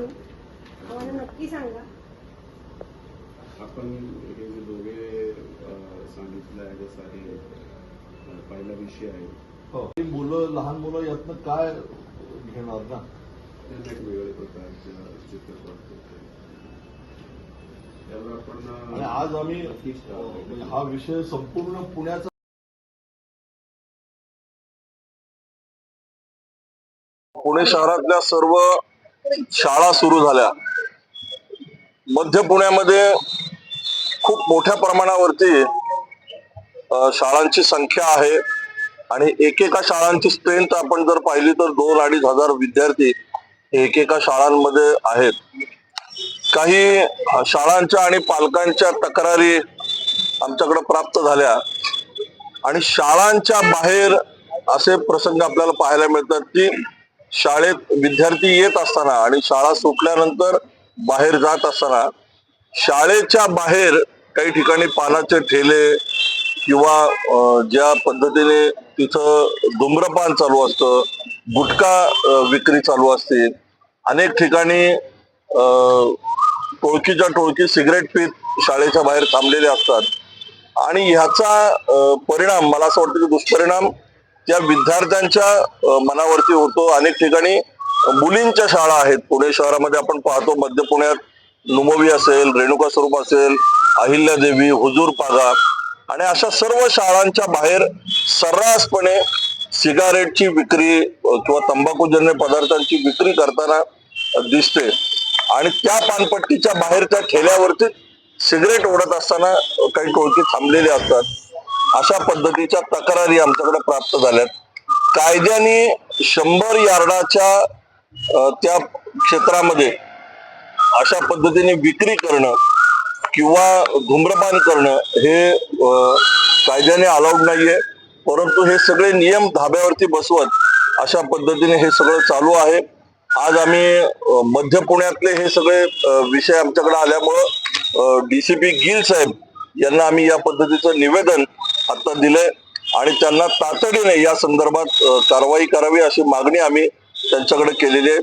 करू. आम्हाला नक्की सांगा. आपण हे जे दोघे सांगितलं आहे जसं पहिला विषय आहे. हो. मुलं लहान मुलं यातनं काय घेणार ना? त्यांना एक वेगळ्या प्रकारचं चित्रपट त्यावर आपण आज आम्ही म्हणजे. हा विषय संपूर्ण पुण्याचा पुणे शहरातल्या सर्व शाळा सुरू झाल्या. मध्य पुण्यामध्ये खूप मोठ्या प्रमाणावरती शाळांची संख्या आहे आणि एकेका शाळांची स्ट्रेंथ आपण जर पाहिली तर दोन अडीच हजार विद्यार्थी एकेका शाळांमध्ये आहेत. काही शाळांच्या आणि पालकांच्या तक्रारी आमच्याकडे प्राप्त झाल्या आणि शाळांच्या बाहेर असे प्रसंग आपल्याला पाहायला मिळतात की शाळेत विद्यार्थी येत असताना आणि शाळा सुटल्यानंतर बाहेर जात असताना शाळेच्या बाहेर काही ठिकाणी पानाचे ठेले किंवा ज्या पद्धतीने तिथं धुम्रपान चालू असतं गुटखा विक्री चालू असते. अनेक ठिकाणी टोळकीच्या टोळकी सिगरेट पीत शाळेच्या बाहेर थांबलेले असतात. आणि ह्याचा परिणाम मला असं वाटतं की दुष्परिणाम त्या विद्यार्थ्यांच्या मनावरती होतो. अनेक ठिकाणी मुलींच्या शाळा आहेत. पुणे शहरामध्ये आपण पाहतो मध्य पुण्यात नुमवी असेल रेणुका स्वरूप असेल अहिल्यादेवी हुजूर पागा. आणि अशा सर्व शाळांच्या बाहेर सर्रासपणे सिगारेटची विक्री किंवा तंबाखूजन्य पदार्थांची विक्री करताना दिसते. आणि त्या पानपट्टीच्या बाहेर त्या ठेल्यावरती सिगरेट ओढत असताना काही टोळकी थांबलेली असतात. अशा पद्धतीच्या तक्रारी आमच्याकडे प्राप्त झाल्यात. कायद्याने शंभर यार्डाच्या त्या क्षेत्रामध्ये अशा पद्धतीने विक्री करणं किंवा धूम्रपान करणं हे कायद्याने अलाउड नाहीये. परंतु हे सगळे नियम धाब्यावरती बसवत अशा पद्धतीने हे सगळं चालू आहे. आज आम्ही मध्य पुण्यातले हे सगळे विषय आमच्याकडे आल्यामुळं डी सी पी गिल साहेब यांना आम्ही या पद्धतीचं निवेदन आता दिलंय आणि त्यांना तातडीने या संदर्भात कारवाई करावी अशी मागणी आम्ही त्यांच्याकडे केलेली आहे.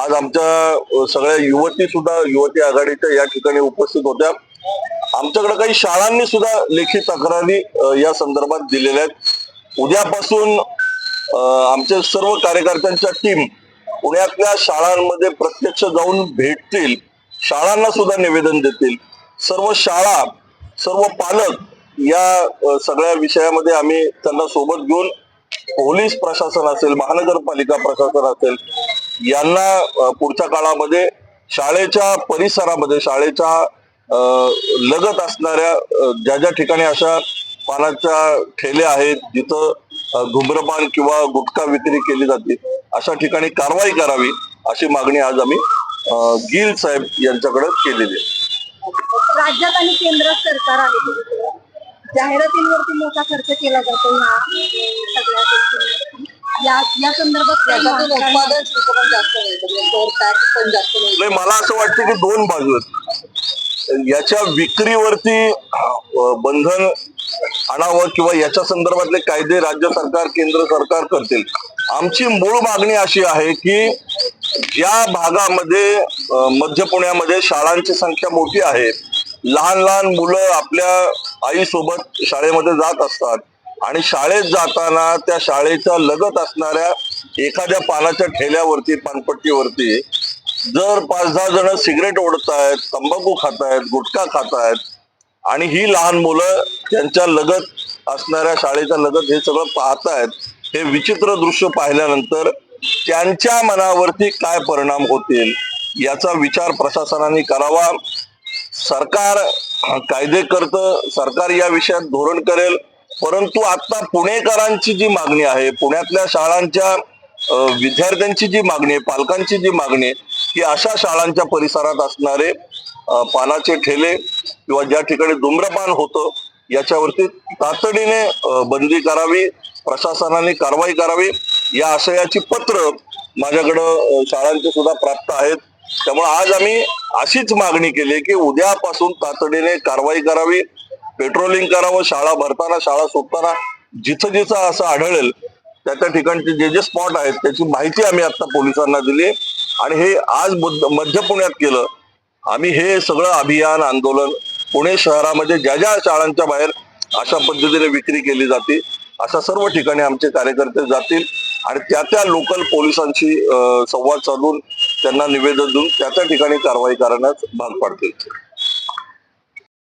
आज आमच्या सगळ्या युवती सुद्धा युवती आघाडीच्या या ठिकाणी उपस्थित होत्या. आमच्याकडे काही शाळांनी सुद्धा लेखी तक्रारी या संदर्भात दिलेल्या आहेत. उद्यापासून आमच्या सर्व कार्यकर्त्यांच्या टीम पुण्यातल्या शाळांमध्ये प्रत्यक्ष जाऊन भेटतील. शाळांना सुद्धा निवेदन देतील. सर्व शाळा सर्व पालक या सगळ्या विषयामध्ये आम्ही त्यांना सोबत घेऊन पोलीस प्रशासन असेल महानगरपालिका प्रशासन असेल यांना पुढच्या काळामध्ये शाळेच्या परिसरामध्ये शाळेच्या अ, लगत असणाऱ्या ज्या ज्या ठिकाणी अशा पानाच्या ठेले आहेत जिथं घुम्रपान धूम्रपान किंवा गुटखा विक्री केली जाते अशा ठिकाणी कारवाई करावी अशी मागणी आज आम्ही गिल साहेब यांच्याकडे केलेली आहे. राज्यात आणि केंद्रात सरकार आहे. जाहिरातींवरती मोठा खर्च केला जातो ह्या सगळ्या गोष्टी. या या संदर्भात काय त्याच्यातून मागणी उत्पादन शुल्क पण जास्त मिळतं म्हणजे टॅक्स पण जास्त मिळतो नाही मला असं वाटतं की दोन बाजू आहेत. याच्या विक्रीवरती बंधन आणावं किंवा याच्या संदर्भातले कायदे राज्य सरकार केंद्र सरकार करतील. आमची मूळ मागणी अशी आहे की ज्या भागामध्ये मध्य पुण्यामध्ये शाळांची संख्या मोठी आहे लहान लहान मुलं आपल्या आईसोबत शाळेमध्ये जात असतात. आणि शाळेत जाताना त्या शाळेच्या लगत असणाऱ्या एखाद्या पानाच्या ठेल्यावरती पानपट्टीवरती जर पाच दहा जण सिगरेट ओढतायत तंबाखू खातायत गुटखा खातायत आणि ही लहान मुलं त्यांच्या लगत असणाऱ्या शाळेच्या लगत हे सगळं पाहतायत हे विचित्र दृश्य पाहिल्यानंतर त्यांच्या मनावरती काय परिणाम होतील याचा विचार प्रशासनाने करावा. सरकार कायदे करतं सरकार या विषयात धोरण करेल. परंतु आता पुणेकरांची जी मागणी आहे पुण्यातल्या शाळांच्या विद्यार्थ्यांची जी मागणी आहे पालकांची जी मागणी आहे की अशा शाळांच्या परिसरात असणारे पानाचे ठेले किंवा ज्या ठिकाणी धूम्रपान होतं याच्यावरती तातडीने बंदी करावी प्रशासनाने कारवाई करावी या आशयाची पत्र माझ्याकडं शाळांचे सुद्धा प्राप्त आहेत. त्यामुळे आज आम्ही अशीच मागणी केली की उद्यापासून तातडीने कारवाई करावी पेट्रोलिंग करावं शाळा भरताना शाळा सुटताना जिथं जिथं असं आढळेल त्या त्या ठिकाणचे जे जे स्पॉट आहेत त्याची माहिती आम्ही आता पोलिसांना दिली आणि हे आज मध्य पुण्यात केलं. आम्ही हे सगळं अभियान आंदोलन पुणे शहरामध्ये ज्या ज्या शाळांच्या बाहेर अशा पद्धतीने विक्री केली जाते अशा सर्व ठिकाणी आमचे कार्यकर्ते जातील आणि त्या त्या लोकल पोलिसांशी संवाद साधून त्यांना निवेदन देऊन त्या त्या ठिकाणी कारवाई करण्यास भाग पाडतील.